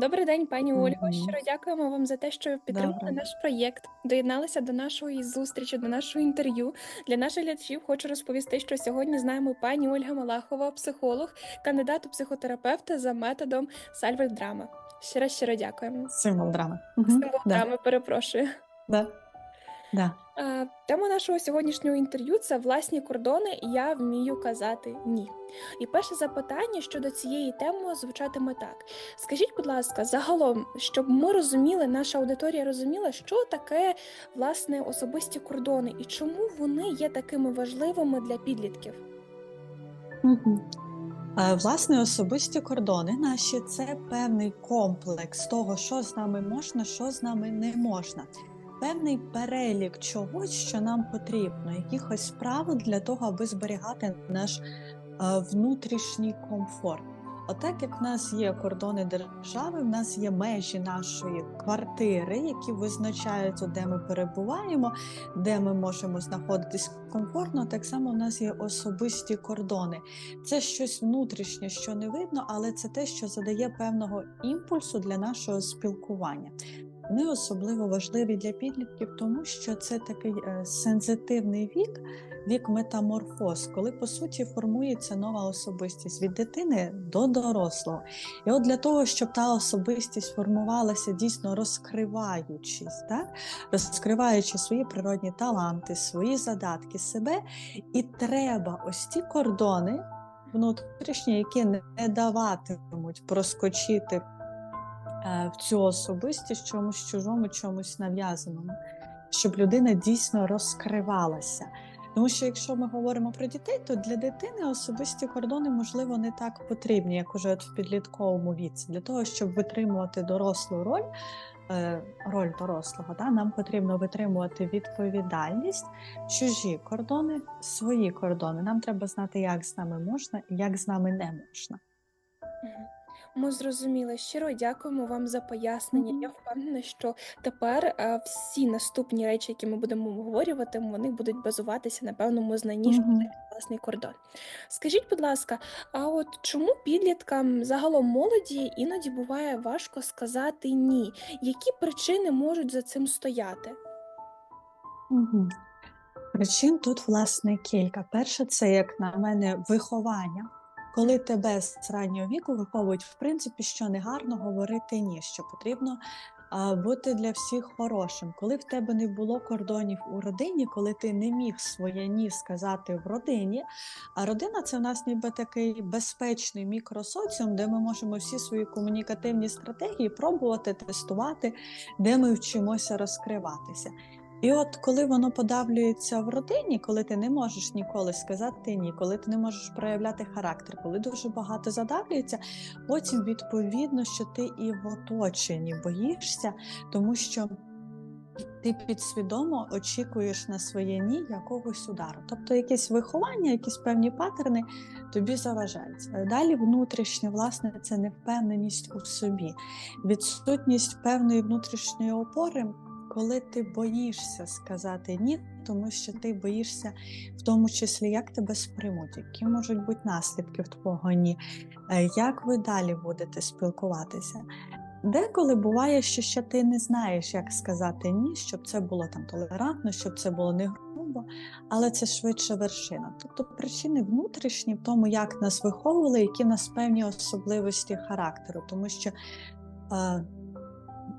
Добрий день, пані Ольго. Щиро дякуємо вам за те, що підтримали наш проєкт, доєдналися до нашої зустрічі, до нашого інтерв'ю. Для наших глядачів хочу розповісти, що сьогодні знаємо пані Ольга Малахова, психолог, кандидат у психотерапевта за методом Сальвер Драма. Щиро щиро дякуємо. Символ драми. Символ драми, перепрошую. Да. Да. Е, Тема нашого сьогоднішнього інтерв'ю це власні кордони, і я вмію казати ні. І перше запитання щодо цієї теми звучатиме так: скажіть, будь ласка, загалом, щоб ми розуміли, наша аудиторія розуміла, що таке власне особисті кордони і чому вони є такими важливими для підлітків. Е, Власне, особисті кордони наші це певний комплекс того, що з нами можна, що з нами не можна. Певний перелік чогось, що нам потрібно, якихось правил для того, аби зберігати наш е, внутрішній комфорт. Отак, як в нас є кордони держави, в нас є межі нашої квартири, які визначаються, де ми перебуваємо, де ми можемо знаходитись комфортно. Так само в нас є особисті кордони. Це щось внутрішнє, що не видно, але це те, що задає певного імпульсу для нашого спілкування. Вони особливо важливі для підлітків, тому що це такий е, сензитивний вік, вік метаморфоз, коли по суті формується нова особистість від дитини до дорослого. І от для того, щоб та особистість формувалася дійсно розкриваючись, так? розкриваючи свої природні таланти, свої задатки себе, і треба ось ті кордони внутрішні, які не даватимуть проскочити в цю особистість чомусь чужому, чомусь нав'язаному, щоб людина дійсно розкривалася. Тому що якщо ми говоримо про дітей, то для дитини особисті кордони, можливо, не так потрібні, як уже в підлітковому віці. Для того, щоб витримувати дорослу роль, е, роль дорослого, да, нам потрібно витримувати відповідальність, чужі кордони, свої кордони. Нам треба знати, як з нами можна і як з нами не можна. Ми зрозуміли. Щиро дякуємо вам за пояснення. Я впевнена, що тепер е, всі наступні речі, які ми будемо обговорювати, вони будуть базуватися на певному знанні, що Мгм. власний кордон. Скажіть, будь ласка, а от чому підліткам загалом молоді іноді буває важко сказати ні? Які причини можуть за цим стояти? Причин тут, власне, кілька. Перше, це, як на мене, виховання. Коли тебе з раннього віку виховують, в принципі, що не гарно говорити ні, що потрібно бути для всіх хорошим. Коли в тебе не було кордонів у родині, коли ти не міг своє ні сказати в родині, а родина це в нас ніби такий безпечний мікросоціум, де ми можемо всі свої комунікативні стратегії пробувати, тестувати, де ми вчимося розкриватися. І от коли воно подавлюється в родині, коли ти не можеш ніколи сказати ні, коли ти не можеш проявляти характер, коли дуже багато задавлюється, потім відповідно, що ти і в оточенні боїшся, тому що ти підсвідомо очікуєш на своє ні якогось удару. Тобто якесь виховання, якісь певні патерни тобі заважають. Далі внутрішнє, власне, це невпевненість у собі, відсутність певної внутрішньої опори коли ти боїшся сказати ні, тому що ти боїшся, в тому числі, як тебе сприймуть, які можуть бути наслідки в твого ні, е, як ви далі будете спілкуватися. Деколи буває, що ще ти не знаєш, як сказати ні, щоб це було там толерантно, щоб це було не грубо, але це швидше вершина. Тобто причини внутрішні в тому, як нас виховували, які в нас певні особливості характеру, тому що.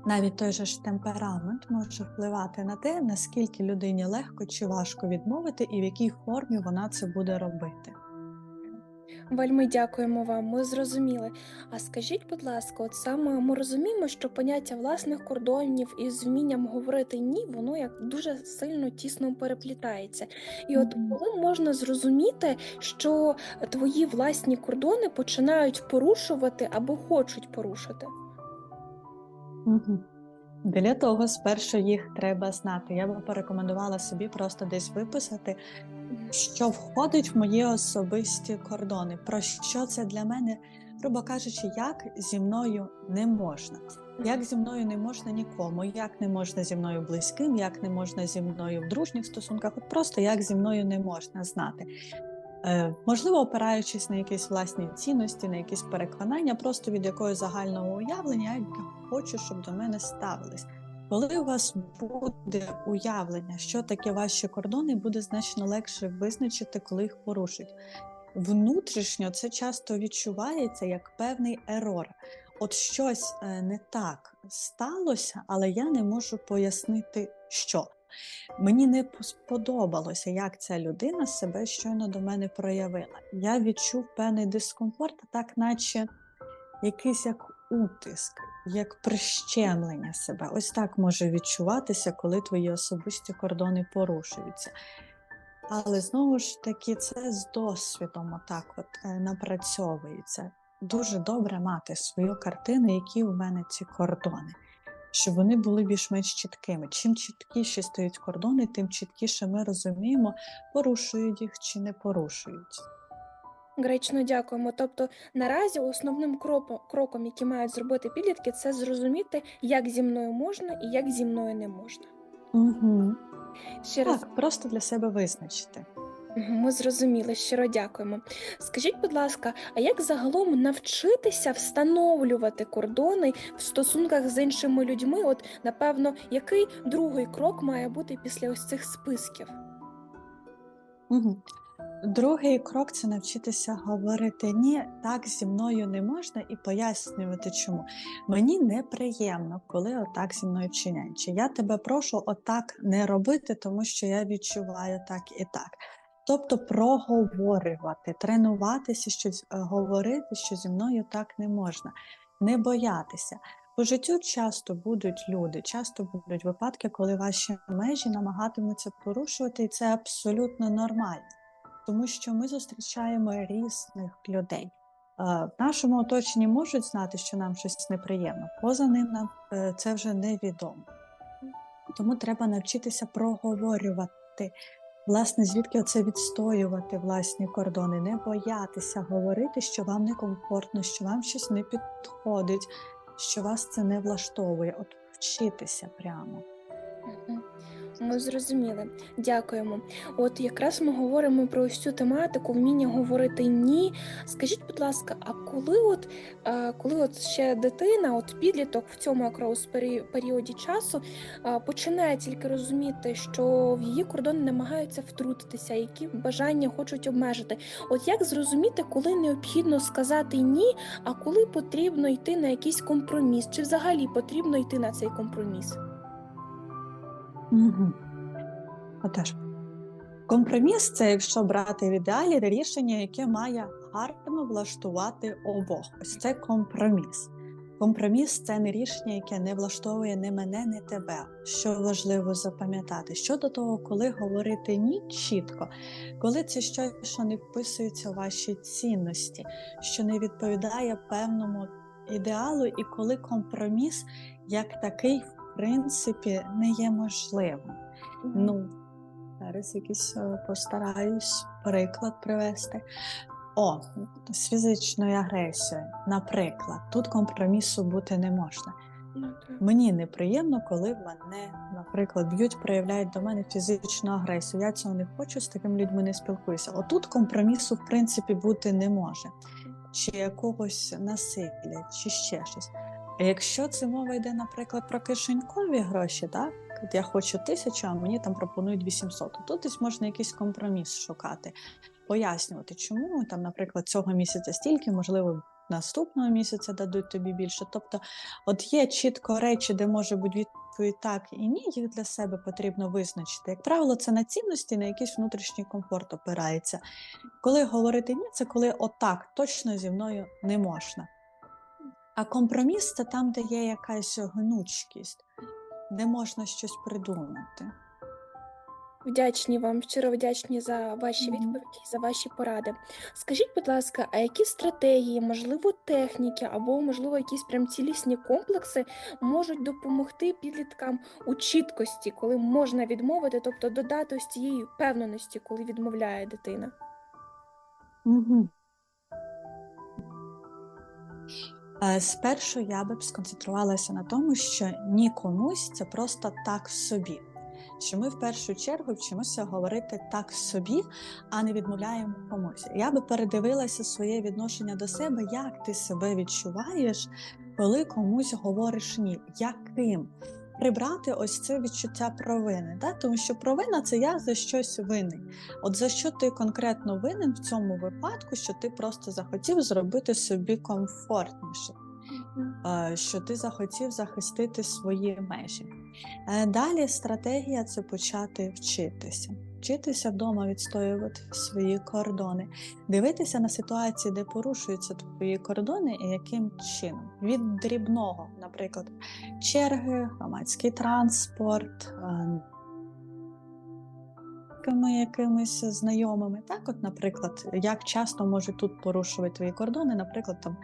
Навіть той же ж темперамент може впливати на те, наскільки людині легко чи важко відмовити, і в якій формі вона це буде робити. Вельми дякуємо вам, ми зрозуміли. А скажіть, будь ласка, от саме ми розуміємо, що поняття власних кордонів із вмінням говорити ні, воно як дуже сильно тісно переплітається. І от коли можна зрозуміти, що твої власні кордони починають порушувати або хочуть порушити? Для того спершу їх треба знати. Я би порекомендувала собі просто десь виписати, що входить в мої особисті кордони, про що це для мене, грубо кажучи, як зі мною не можна. Як зі мною не можна нікому, як не можна зі мною близьким, як не можна зі мною в дружніх стосунках, от просто як зі мною не можна знати. Е, Можливо, опираючись на якісь власні цінності, на якісь переконання, просто від якогось загального уявлення, я хочу, щоб до мене ставились. Коли у вас буде уявлення, що таке ваші кордони, буде значно легше визначити, коли їх порушують. Внутрішньо це часто відчувається як певний ерор. От щось е, не так сталося, але я не можу пояснити, що. Мені не сподобалося, як ця людина себе щойно до мене проявила. Я відчув певний дискомфорт, так наче якийсь як утиск, як прищемлення себе. Ось так може відчуватися, коли твої особисті кордони порушуються. Але знову ж таки, це з досвідом отак от е, напрацьовується. Дуже добре мати свою картину, які у мене ці кордони, щоб вони були більш-менш чіткими. Чим чіткіші стають кордони, тим чіткіше ми розуміємо, порушують їх чи не порушують. Гречно дякуємо. Тобто наразі основним кроком, який мають зробити підлітки, це зрозуміти, як зі мною можна і як зі мною не можна. Угу. Ще раз Так, просто для себе визначити. Ми зрозуміли, щиро дякуємо. Скажіть, будь ласка, а як загалом навчитися встановлювати кордони в стосунках з іншими людьми? От, напевно, який другий крок має бути після ось цих списків? Другий крок це навчитися говорити ні, так зі мною не можна, і пояснювати, чому. Мені неприємно, коли отак зі мною вчиняють. Чи я тебе прошу отак не робити, тому що я відчуваю так і так. Тобто проговорювати, тренуватися, щось е, говорити, що зі мною так не можна, не боятися. По життю часто будуть люди, часто будуть випадки, коли ваші межі намагатимуться порушувати, і це абсолютно нормально тому що ми зустрічаємо різних людей. Е, В нашому оточенні можуть знати, що нам щось неприємно, поза ним нам е, це вже невідомо. Тому треба навчитися проговорювати, власне, звідки оце відстоювати власні кордони, не боятися говорити, що вам некомфортно, що вам щось не підходить, що вас це не влаштовує. От вчитися прямо. Мгм. Ми зрозуміли, дякуємо. От якраз ми говоримо про ось цю тематику, вміння говорити ні. Скажіть, будь ласка, а коли от, е, коли от ще дитина, от підліток в цьому якраз періоді часу е, починає тільки розуміти, що в її кордони намагаються втрутитися, які бажання хочуть обмежити. От як зрозуміти, коли необхідно сказати ні, а коли потрібно йти на якийсь компроміс, чи взагалі потрібно йти на цей компроміс? Угу. Отож, компроміс це, якщо брати в ідеалі, рішення, яке має гарно влаштувати обох. Ось це компроміс. Компроміс це не рішення, яке не влаштовує ні мене, ні тебе. Що важливо запам'ятати. Щодо того, коли говорити ні чітко, коли це щось, що не вписується у ваші цінності, що не відповідає певному ідеалу, і коли компроміс як такий, в принципі, не є можливим. Ну, зараз якийсь е, постараюсь приклад привести. О, з фізичною агресією, наприклад, тут компромісу бути не можна. Ну. Мені неприємно, коли мене, наприклад, б'ють, проявляють до мене фізичну агресію. Я цього не хочу, з такими людьми не спілкуюся. Отут компромісу, в принципі, бути не може, чи якогось насилля, чи ще щось. А якщо це мова йде, наприклад, про кишенькові гроші, так? Я хочу тисячу, а мені там пропонують 800. Тут десь можна якийсь компроміс шукати, пояснювати, чому там, наприклад, цього місяця стільки, можливо, наступного місяця дадуть тобі більше. Тобто, от є чітко речі, де може бути відповідь так і ні, їх для себе потрібно визначити. Як правило, це на цінності, на якийсь внутрішній комфорт опирається. Коли говорити ні, це коли отак точно зі мною не можна. А компроміс це там, де є якась гнучкість, де можна щось придумати. Вдячні вам, щиро вдячні за ваші Мгм. відповіді, за ваші поради. Скажіть, будь ласка, а які стратегії, можливо, техніки або, можливо, якісь прям цілісні комплекси можуть допомогти підліткам у чіткості, коли можна відмовити, тобто додати ось цієї впевненості, коли відмовляє дитина? Угу. Е, Спершу я би б сконцентрувалася на тому, що ні комусь це просто так собі. що ми в першу чергу вчимося говорити так собі, а не відмовляємо комусь. Я би передивилася своє відношення до себе, як ти себе відчуваєш, коли комусь говориш ні, яким. Прибрати ось це відчуття провини, да? тому що провина це я за щось винен. От за що ти конкретно винен в цьому випадку, що ти просто захотів зробити собі комфортніше, що ти захотів захистити свої межі. Е, Далі стратегія це почати вчитися. Вчитися вдома відстоювати свої кордони, дивитися на ситуації, де порушуються твої кордони, і яким чином. Від дрібного, наприклад, черги, громадський транспорт, якимись знайомими. Так, от, наприклад, як часто може тут порушувати твої кордони, наприклад, там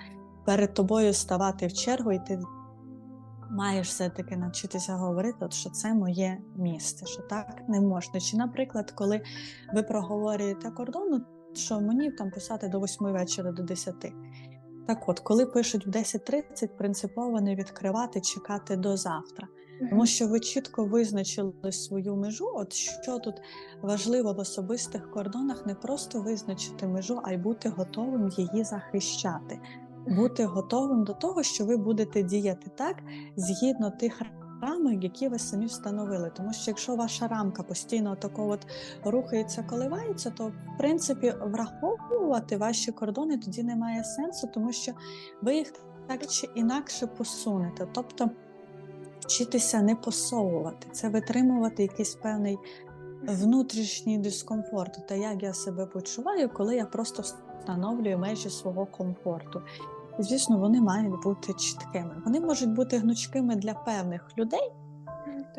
перед тобою ставати в чергу, і ти маєш все-таки навчитися говорити, от, що це моє місце, що так не можна. Чи, наприклад, коли ви проговорюєте кордон, що мені там писати до 8 вечора до 10. Так от, коли пишуть в 10.30, принципово не відкривати, чекати до завтра. Тому що ви чітко визначили свою межу. От що тут важливо в особистих кордонах, не просто визначити межу, а й бути готовим її захищати, бути готовим до того, що ви будете діяти так згідно тих рамок, які ви самі встановили. Тому що якщо ваша рамка постійно тако от рухається, коливається, то в принципі враховувати ваші кордони тоді немає сенсу, тому що ви їх так чи інакше посунете. Тобто вчитися не посовувати, це витримувати якийсь певний внутрішній дискомфорт, та як я себе почуваю, коли я просто встановлюю межі свого комфорту. Звісно, вони мають бути чіткими. Вони можуть бути гнучкими для певних людей,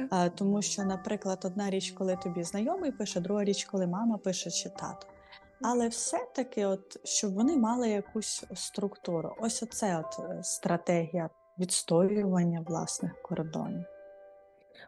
Так. тому що, наприклад, одна річ, коли тобі знайомий пише, друга річ, коли мама пише чи тато. Але все-таки, от, щоб вони мали якусь структуру. Ось оце от е, стратегія відстоювання власних кордонів.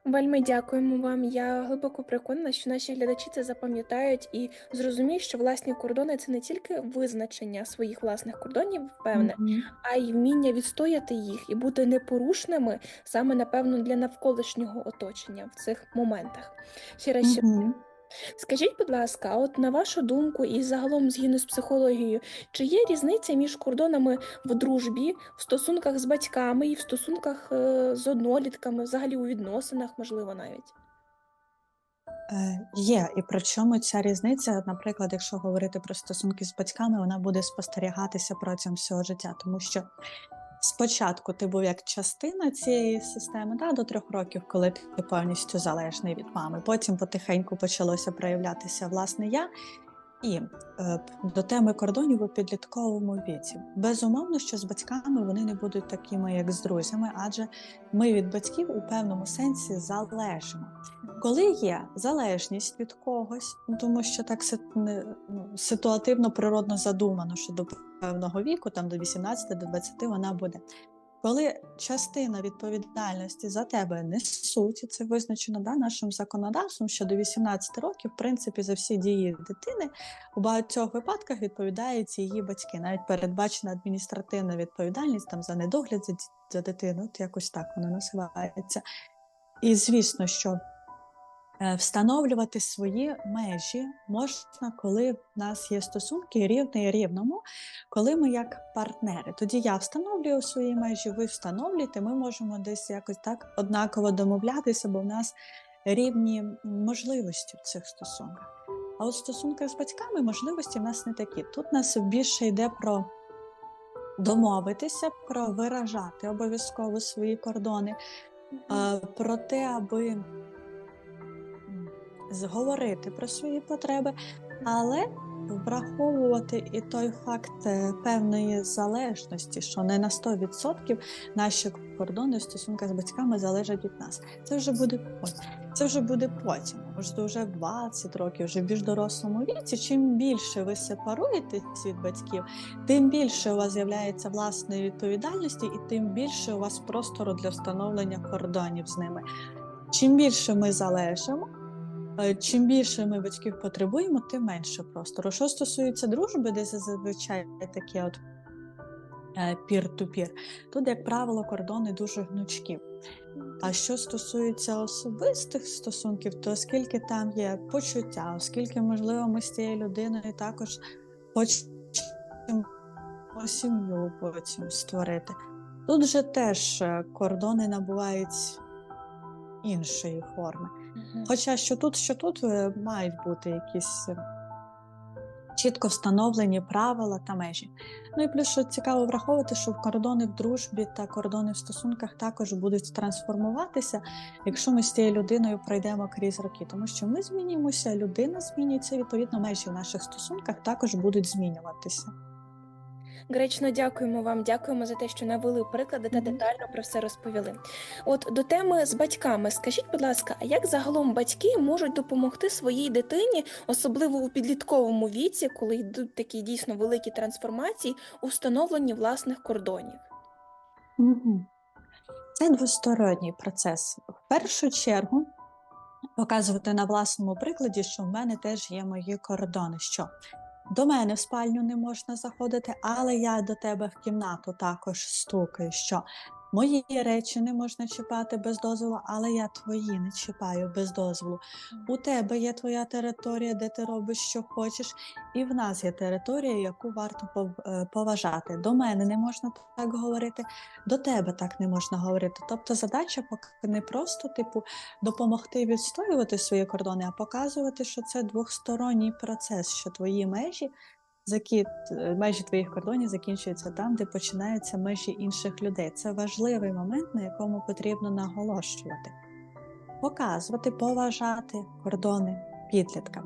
Вельми дякуємо вам. Я глибоко переконана, що наші глядачі це запам'ятають і зрозуміють, що власні кордони це не тільки визначення своїх власних кордонів, певне, Мгм. а й вміння відстояти їх і бути непорушними саме напевно для навколишнього оточення в цих моментах. Ще раз ще Мгм. Скажіть, будь ласка, от на вашу думку, і загалом згідно з психологією, чи є різниця між кордонами в дружбі, в стосунках з батьками і в стосунках е, з однолітками, взагалі у відносинах, можливо, навіть? Е, Є, і причому ця різниця, наприклад, якщо говорити про стосунки з батьками, вона буде спостерігатися протягом всього життя, тому що спочатку ти був як частина цієї системи да, до трьох років, коли ти повністю залежний від мами. Потім потихеньку почалося проявлятися власне я. І е, до теми кордонів у підлітковому віці. Безумовно, що з батьками вони не будуть такими, як з друзями, адже ми від батьків у певному сенсі залежимо. Коли є залежність від когось, тому що так ну, ситуативно природно задумано, що до певного віку, там до 18, до 20 вона буде. Коли частина відповідальності за тебе несуть, і це визначено да, нашим законодавством, що до 18 років, в принципі, за всі дії дитини у багатьох випадках відповідають її батьки. Навіть передбачена адміністративна відповідальність там за недогляд за, за дитину, от якось так воно називається. І звісно, що встановлювати свої межі можна, коли в нас є стосунки рівний рівному, коли ми як партнери. Тоді я встановлюю свої межі, ви встановлюєте, ми можемо десь якось так однаково домовлятися, бо в нас рівні можливості в цих стосунках. А от стосунках з батьками можливості в нас не такі. Тут нас більше йде про домовитися, про виражати обов'язково свої кордони, про те, аби зговорити про свої потреби, але враховувати і той факт е, певної залежності, що не на 100% наші кордони в стосунках з батьками залежать від нас. Це вже буде ой, це вже буде потім. Може, вже 20 років, вже в більш дорослому віці. Чим більше ви сепаруєтесь від батьків, тим більше у вас з'являється власної відповідальності, і тим більше у вас простору для встановлення кордонів з ними. Чим більше ми залежимо, чим більше ми батьків потребуємо, тим менше простору. Що стосується дружби, де зазвичай такі от е, пір-ту-пір, тут, як правило, кордони дуже гнучкі. А що стосується особистих стосунків, то оскільки там є почуття, оскільки, можливо, ми з цією людиною також хочемо сім'ю потім створити. Тут же теж е, кордони набувають іншої форми. Хоча що тут, що тут е, мають бути якісь е, чітко встановлені правила та межі. Ну і плюс, що цікаво враховувати, що кордони в дружбі та кордони в стосунках також будуть трансформуватися, якщо ми з цією людиною пройдемо крізь роки. Тому що ми змінюємося, людина змінюється, відповідно, межі в наших стосунках також будуть змінюватися. Гречно дякуємо вам, дякуємо за те, що навели приклади та детально про все розповіли. От до теми з батьками, скажіть, будь ласка, а як загалом батьки можуть допомогти своїй дитині, особливо у підлітковому віці, коли йдуть такі дійсно великі трансформації у встановленні власних кордонів? Це двосторонній процес. В першу чергу показувати на власному прикладі, що в мене теж є мої кордони. Що до мене в спальню не можна заходити, але я до тебе в кімнату також стукаю. Що мої речі не можна чіпати без дозволу, але я твої не чіпаю без дозволу. У тебе є твоя територія, де ти робиш, що хочеш, і в нас є територія, яку варто е, поважати. До мене не можна так говорити, до тебе так не можна говорити. Тобто задача поки не просто типу допомогти відстоювати свої кордони, а показувати, що це двохсторонній процес, що твої межі. Закі... е, межі твоїх кордонів закінчуються там, де починаються межі інших людей. Це важливий момент, на якому потрібно наголошувати, показувати, поважати кордони підлітка,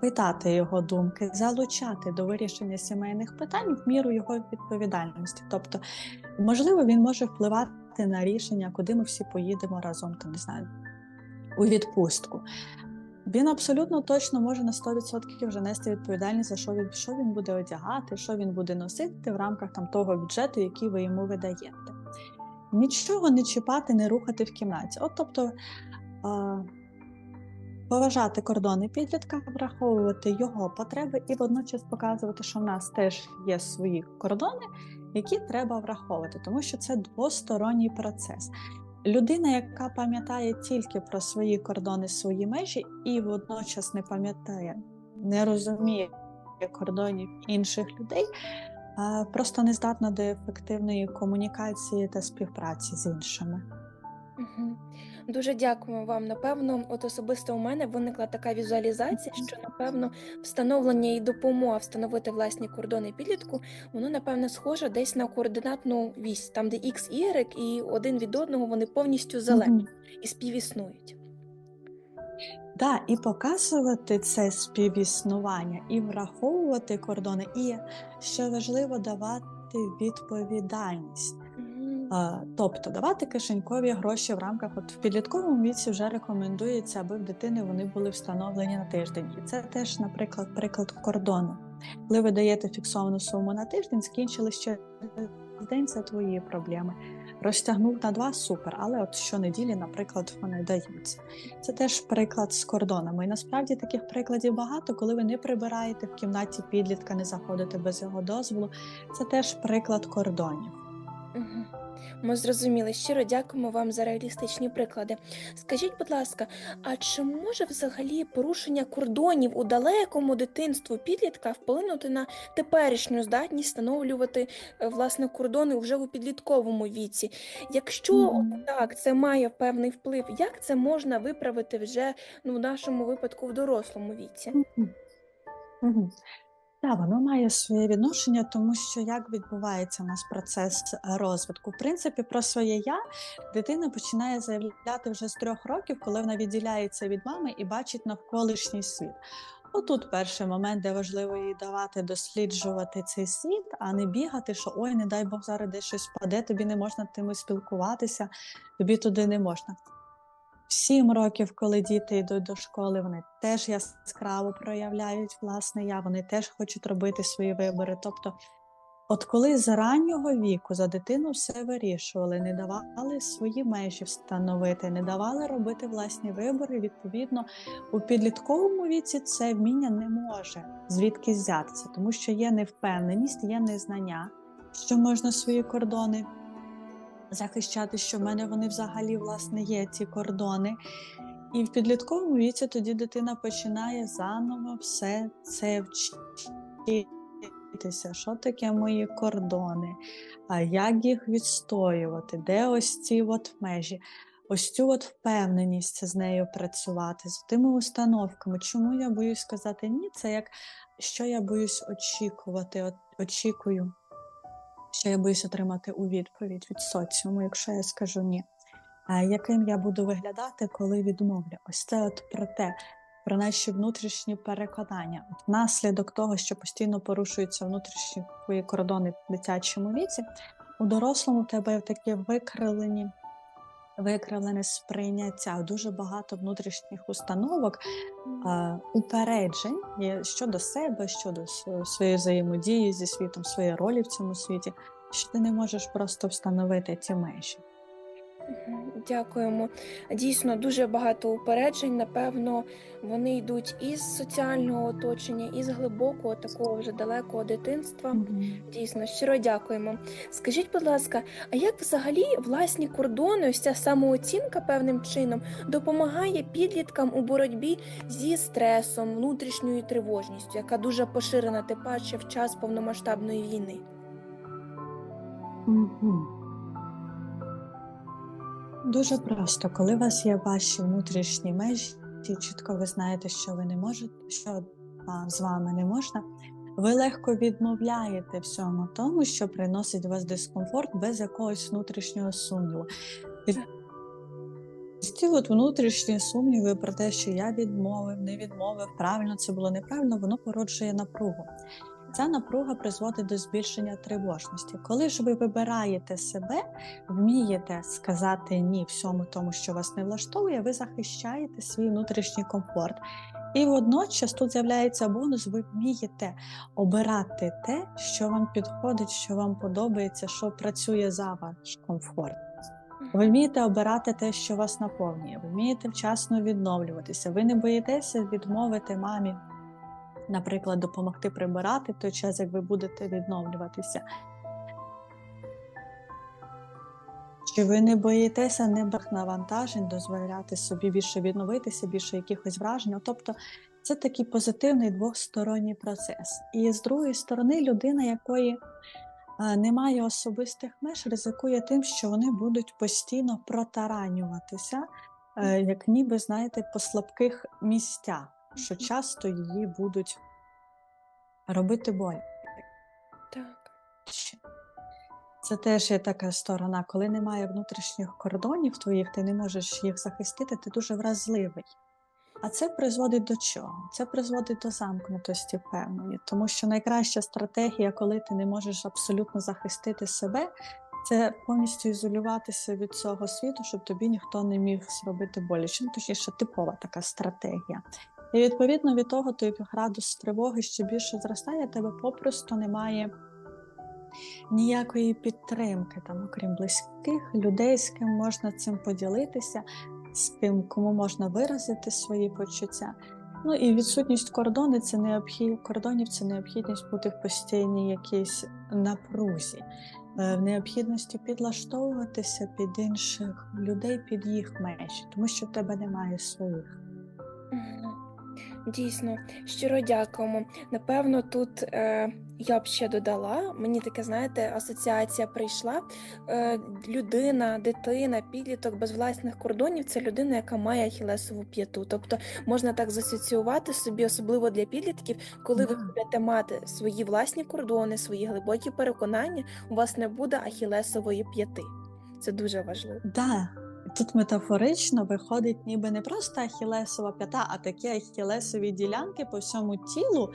питати його думки, залучати до вирішення сімейних питань в міру його відповідальності. Тобто, можливо, він може впливати на рішення, куди ми всі поїдемо разом, там не знаю, у відпустку. Він абсолютно точно може на 100% вже нести відповідальність за що він, що він буде одягати, що він буде носити в рамках там того бюджету, який ви йому видаєте. Нічого не чіпати, не рухати в кімнаті. От тобто а, поважати кордони підлітка, враховувати його потреби і водночас показувати, що в нас теж є свої кордони, які треба враховувати, тому що це двосторонній процес. Людина, яка пам'ятає тільки про свої кордони, свої межі, і водночас не пам'ятає, не розуміє кордонів інших людей, просто не здатна до ефективної комунікації та співпраці з іншими. Мгм. Дуже дякуємо вам. Напевно, от особисто у мене виникла така візуалізація, що напевно встановлення і допомога встановити власні кордони підлітку, воно напевно схоже десь на координатну вісь, там де X, Y, і один від одного вони повністю залежні Мгм. і співіснують. Да, і показувати це співіснування, і враховувати кордони, і що важливо давати відповідальність. А, Тобто давати кишенькові гроші в рамках от в підлітковому віці вже рекомендується, аби в дитини вони були встановлені на тиждень. І це теж, наприклад, приклад кордону. Коли ви даєте фіксовану суму на тиждень, скінчили ще день, це твої проблеми. Розтягнув на два супер, але от щонеділі, наприклад, вони даються. Це теж приклад з кордонами. І насправді таких прикладів багато, коли ви не прибираєте в кімнаті підлітка, не заходите без його дозволу. Це теж приклад кордонів. Ми зрозуміли. Щиро дякуємо вам за реалістичні приклади. Скажіть, будь ласка, а чи може взагалі порушення кордонів у далекому дитинству підлітка вплинути на теперішню здатність встановлювати е, власне кордони вже у підлітковому віці? Якщо так це має певний вплив, як це можна виправити вже ну, в нашому випадку в дорослому віці? Так, воно має своє відношення, тому що як відбувається у нас процес е, розвитку. В принципі, про своє я дитина починає заявляти вже з трьох років, коли вона відділяється від мами і бачить навколишній світ. Отут перший момент, де важливо їй давати досліджувати цей світ, а не бігати, що ой, не дай Бог зараз десь щось впаде, тобі не можна тими спілкуватися, тобі туди не можна. Сім років, коли діти йдуть до школи, вони теж яскраво проявляють власне я, вони теж хочуть робити свої вибори. Тобто, от коли з раннього віку за дитину все вирішували, не давали свої межі встановити, не давали робити власні вибори, відповідно, у підлітковому віці це вміння не може звідки взятися, тому що є невпевненість, є незнання, що можна свої кордони захищати, що в мене вони взагалі власне є ці кордони. І в підлітковому віці тоді дитина починає заново все це вчитися. Що таке мої кордони? А як їх відстоювати? Де ось ці от межі? Ось цю от впевненість з нею працювати, з тими установками. Чому я боюсь сказати ні? Це як що я боюсь очікувати, очікую, що я боюсь отримати у відповідь від соціуму, якщо я скажу ні. Яким я буду виглядати, коли відмовлю? Ось це от про те, про наші внутрішні переконання. От Внаслідок того, що постійно порушуються внутрішні кордони в дитячому віці, у дорослому тебе такі викривлені викривлене сприйняття, дуже багато внутрішніх установок, е, упереджень щодо себе, щодо св- своєї взаємодії зі світом, своєї ролі в цьому світі, що ти не можеш просто встановити ці межі. Дякуємо. Дійсно, дуже багато упереджень. Напевно, вони йдуть із соціального оточення, із глибокого, такого вже далекого дитинства. Дійсно, щиро дякуємо. Скажіть, будь ласка, а як взагалі власні кордони, ось ця самооцінка певним чином допомагає підліткам у боротьбі зі стресом, внутрішньою тривожністю, яка дуже поширена тим паче в час повномасштабної війни? Дуже просто, коли у вас є ваші внутрішні межі, чітко ви знаєте, що ви не можете, що з вами не можна, ви легко відмовляєте всьому тому, що приносить вас дискомфорт без якогось внутрішнього сумніву. І Ці от внутрішні сумніви про те, що я відмовив, не відмовив, правильно це було неправильно, воно породжує напругу. Ця напруга призводить до збільшення тривожності. Коли ж ви вибираєте себе, вмієте сказати ні всьому тому, що вас не влаштовує, ви захищаєте свій внутрішній комфорт. І водночас тут з'являється бонус, ви вмієте обирати те, що вам підходить, що вам подобається, що працює за ваш комфорт. Ви вмієте обирати те, що вас наповнює, ви вмієте вчасно відновлюватися. Ви не боїтеся відмовити мамі, наприклад, допомогти прибирати в той час, як ви будете відновлюватися. Чи ви не боїтеся небах навантажень, дозволяти собі більше відновитися, більше якихось вражень? Тобто це такий позитивний двосторонній процес. І з другої сторони, людина, якої немає особистих меж, ризикує тим, що вони будуть постійно протаранюватися, е, як ніби, знаєте, по слабких місцях, що часто її будуть робити боль. Так. Це теж є така сторона, коли немає внутрішніх кордонів твоїх, ти не можеш їх захистити, ти дуже вразливий. А це призводить до чого? Це призводить до замкнутості певної, тому що найкраща стратегія, коли ти не можеш абсолютно захистити себе, це повністю ізолюватися від цього світу, щоб тобі ніхто не міг зробити боляче. Ну, точніше, типова така стратегія. І відповідно від того, той градус тривоги ще більше зростає, тебе попросту немає ніякої підтримки, там, окрім близьких людей, з ким можна цим поділитися, з ким кому можна виразити свої почуття. Ну і відсутність кордону це необхід... кордонів це необхідність бути в постійній якійсь напрузі, е, в необхідності підлаштовуватися під інших людей, під їх межі, тому що в тебе немає своїх. Дійсно, щиро дякуємо. Напевно, тут е, я б ще додала, мені таке, знаєте, асоціація прийшла. Е, людина, дитина, підліток без власних кордонів це людина, яка має ахілесову п'яту. Тобто можна так засоціювати собі, особливо для підлітків, коли ви будете мати свої власні кордони, свої глибокі переконання, у вас не буде ахілесової п'яти. Це дуже важливо. Да, тут метафорично виходить ніби не просто ахілесова п'ята, а такі ахілесові ділянки по всьому тілу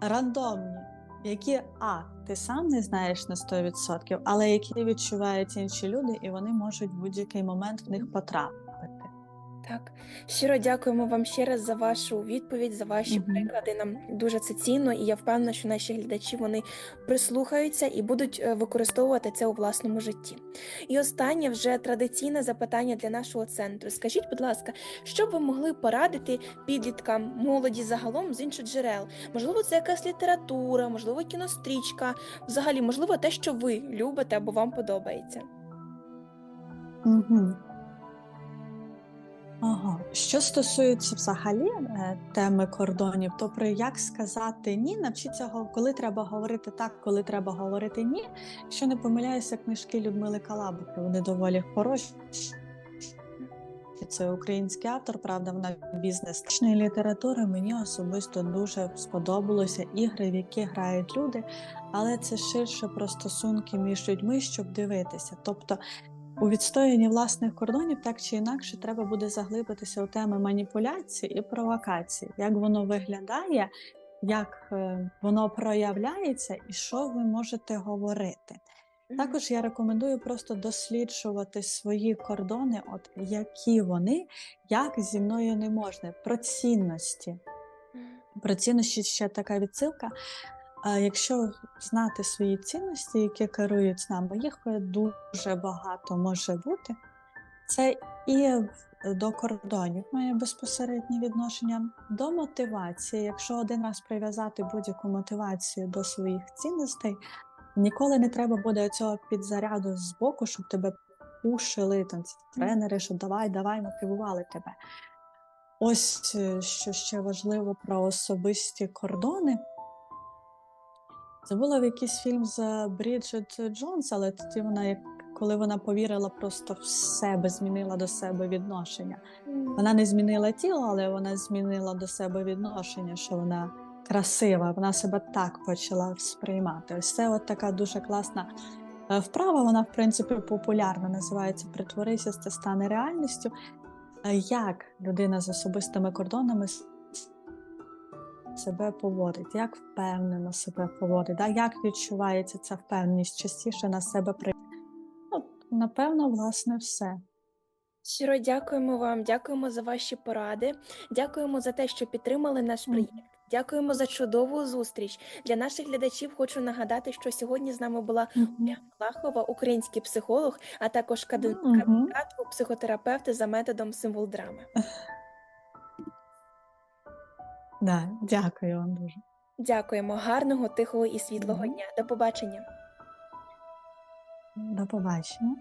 рандомні, які а, ти сам не знаєш на 100%, але які відчувають інші люди, і вони можуть в будь-який момент в них потрапити. Так, щиро дякуємо вам ще раз за вашу відповідь, за ваші Мгм. приклади. Нам дуже це цінно, і я впевнена, що наші глядачі вони прислухаються і будуть е, використовувати це у власному житті. І останнє вже традиційне запитання для нашого центру. Скажіть, будь ласка, що б ви могли порадити підліткам, молоді загалом з інших джерел? Можливо, це якась література, можливо, кінострічка, взагалі, можливо, те, що ви любите або вам подобається. Угу. Ага. Що стосується взагалі е, теми кордонів, то про як сказати ні, навчіться коли треба говорити так, коли треба говорити ні. Якщо не помиляюся, книжки Людмили Калабухи, вони доволі хороші. Це український автор, правда, вона бізнес літератури. Мені особисто дуже сподобалося ігри, в які грають люди, але це ширше про стосунки між людьми, щоб дивитися. Тобто у відстоянні власних кордонів так чи інакше треба буде заглибитися у теми маніпуляції і провокації, як воно виглядає, як е, воно проявляється і що ви можете говорити. Також я рекомендую просто досліджувати свої кордони, от які вони, як зі мною не можна, про цінності. Про цінності ще така відсилка. А Якщо знати свої цінності, які керують нами, їх дуже багато може бути. Це і до кордонів має безпосереднє відношення до мотивації. Якщо один раз прив'язати будь-яку мотивацію до своїх цінностей, ніколи не треба буде цього підзаряду з боку, щоб тебе пушили там ці тренери, що давай, давай, мотивували тебе. Ось е, що ще важливо про особисті кордони. Забула в якийсь фільм з Бріджит Джонс, але тоді вона, як коли вона повірила, просто в себе змінила до себе відношення. Вона не змінила тіло, але вона змінила до себе відношення, що вона красива. Вона себе так почала сприймати. Ось це от така дуже класна е, вправа. Вона, в принципі, популярна. Називається Притворися, це стане реальністю. Е, Як людина з особистими кордонами себе поводить, як впевнено себе поводить, да? як відчувається ця впевненість, частіше на себе при. От, напевно, власне, все. Щиро дякуємо вам, дякуємо за ваші поради, дякуємо за те, що підтримали наш проєкт. Дякуємо за чудову зустріч. Для наших глядачів хочу нагадати, що сьогодні з нами була Мгм. Ольга Малахова, український психолог, а також кади- Мгм. кандидат у психотерапевти за методом символ драми. Да, дякую вам дуже. Дякуємо, гарного, тихого і світлого Мгм. дня. До побачення. До побачення.